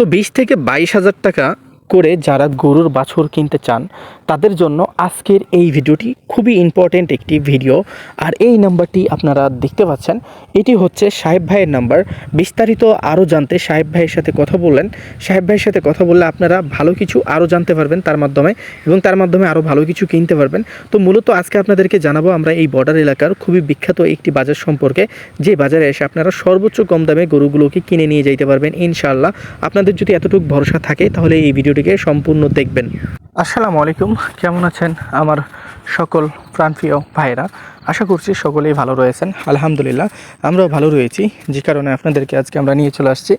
তো বিশ থেকে বাইশ হাজার টাকা করে যারা গরুর বাছুর কিনতে চান, তাদের জন্য আজকের এই ভিডিওটি খুবই ইম্পর্টেন্ট একটি ভিডিও আর এই নাম্বারটি আপনারা দেখতে পাচ্ছেন, এটি হচ্ছে সাহেব ভাইয়ের নাম্বার বিস্তারিত আরও জানতে সাহেব ভাইয়ের সাথে কথা বললেন। সাহেব ভাইয়ের সাথে কথা বললে আপনারা ভালো কিছু আরও জানতে পারবেন তার মাধ্যমে এবং তার মাধ্যমে আরও ভালো কিছু কিনতে পারবেন। তো মূলত আজকে আপনাদেরকে জানাব আমরা এই বর্ডার এলাকার খুবই বিখ্যাত একটি বাজার সম্পর্কে। যে বাজারে এসে আপনারা সর্বোচ্চ কম দামে গরুগুলোকে কিনে নিয়ে যাইতে পারবেন, ইনশাআল্লাহ। আপনাদের যদি এতটুকু ভরসা থাকে, তাহলে এই ভিডিওটিকে সম্পূর্ণ দেখবেন। আসসালামু আলাইকুম, কেমন আছেন আমার সকল প্রাণপ্রিয় ভাইয়েরা? আশা করছি সকলেই ভালো রয়েছেন। আলহামদুলিল্লাহ, আমরাও ভালো রয়েছি। যে কারণে আপনাদেরকে আজকে আমরা নিয়ে চলে আসছি।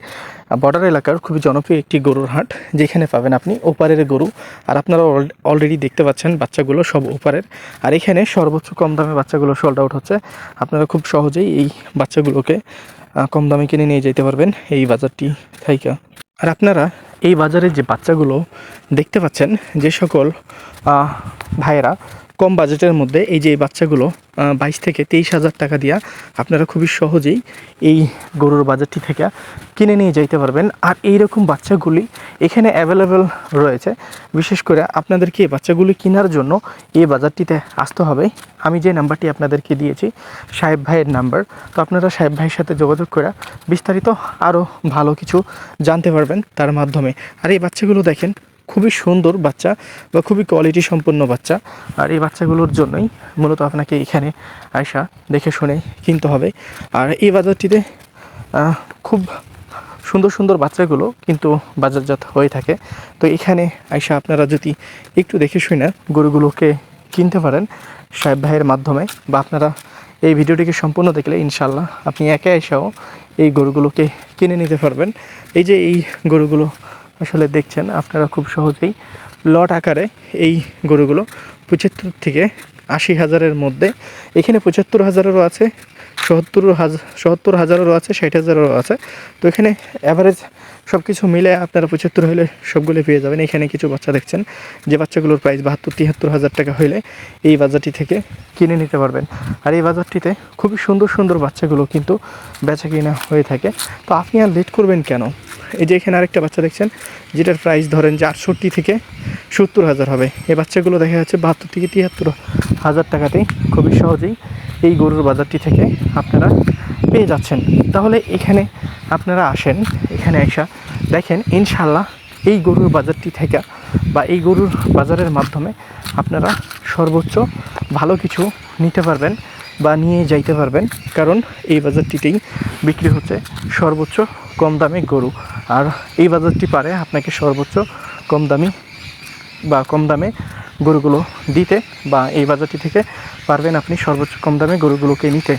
বর্ডার এলাকার খুবই জনপ্রিয় একটি গরুর হাট, যেখানে পাবেন আপনি ওপারের গরু। আর আপনারা অলরেডি দেখতে পাচ্ছেন বাচ্চাগুলো সব ওপারের। আর এখানে সর্বোচ্চ কম দামে বাচ্চাগুলো সোল্ড আউট হচ্ছে। আপনারা খুব সহজেই এই বাচ্চাগুলোকে কম দামে কিনে নিয়ে যেতে পারবেন এই বাজারটি থাইকা আর আপনারা এই বাজারে যে বাচ্চাগুলো দেখতে পাচ্ছেন যে সকল ভাইয়েরা কম বাজেটের মধ্যে এই যে বাচ্চাগুলো বাইশ থেকে তেইশ হাজার টাকা দিয়া আপনারা খুবই সহজেই এই গরুর বাজারটি থেকে কিনে নিয়ে যাইতে পারবেন। আর এই রকম বাচ্চাগুলি এখানে অ্যাভেলেবেল রয়েছে। বিশেষ করে আপনাদেরকে এই বাচ্চাগুলি কেনার জন্য এই বাজারটিতে আসতে হবে। আমি যে নাম্বারটি আপনাদেরকে দিয়েছি, সাহেব ভাইয়ের নাম্বার। তো আপনারা সাহেব ভাইয়ের সাথে যোগাযোগ করে বিস্তারিত আরও ভালো কিছু জানতে পারবেন তার মাধ্যমে। আর এই বাচ্চাগুলো দেখেন খুবই সুন্দর বাচ্চা বা খুবই কোয়ালিটি সম্পন্ন বাচ্চা। আর এই বাচ্চাগুলোর জন্যই মূলত আপনাকে এখানে আয়সা দেখে শুনে কিনতে হবে। আর এই বাজারটিতে খুব সুন্দর সুন্দর বাচ্চাগুলো কিন্তু বাজারজাত হয়ে থাকে। তো এখানে আয়সা আপনারা যদি একটু দেখে শুনে গরুগুলোকে কিনতে পারেন সাহেব ভাইয়ের মাধ্যমে, বা আপনারা এই ভিডিওটিকে সম্পূর্ণ দেখলে ইনশাল্লাহ আপনি একে এসেও এই গরুগুলোকে কিনে নিতে পারবেন। এই যে এই গরুগুলো আসলে দেখছেন আপনারা খুব সহজেই লট আকারে এই গরুগুলো পঁচাত্তর থেকে আশি হাজারের মধ্যে। এখানে পঁচাত্তর হাজারেরও আছে সত্তর হাজার সত্তর হাজারেরও আছে, ষাট হাজারেরও আছে। তো এখানে অ্যাভারেজ সব কিছু মিলে আপনারা পঁচাত্তর হলে সবগুলো পেয়ে যাবেন। এখানে কিছু বাচ্চা দেখছেন, যে বাচ্চাগুলোর প্রাইস বাহাত্তর, তিয়াত্তর হাজার টাকা হলে এই বাজারটি থেকে কিনে নিতে পারবেন। আর এই বাজারটিতে খুবই সুন্দর সুন্দর বাচ্চাগুলো কিন্তু বেচা কিনা হয়ে থাকে। তো আপনি আর লেট করবেন কেন? এই যে এখানে আরেকটা বাচ্চা দেখছেন, যেটার প্রাইস ধরেন যে আটষট্টি থেকে সত্তর হাজার হবে। এই বাচ্চাগুলো দেখা যাচ্ছে বাহাত্তর থেকে তিয়াত্তর হাজার টাকাতেই খুবই সহজেই এই গরুর বাজারটি থেকে আপনারা পেয়ে যাচ্ছেন। তাহলে এখানে আপনারা আসেন, এখানে এসা দেখেন ইনশাল্লাহ এই গরুর বাজারটি থেকে বা এই গরুর বাজারের মাধ্যমে আপনারা সর্বোচ্চ ভালো কিছু নিতে পারবেন বা নিয়ে যাইতে পারবেন। কারণ এই বাজারটিতেই বিক্রি হচ্ছে সর্বোচ্চ কম দামি গরু। আর এই বাজারটি পারে আপনাকে সর্বোচ্চ কম দামি বা কম দামে গরুগুলো দিতে বা এই বাজারটি থেকে পারবেন আপনি সর্বোচ্চ কম দামে গরুগুলোকে নিতে।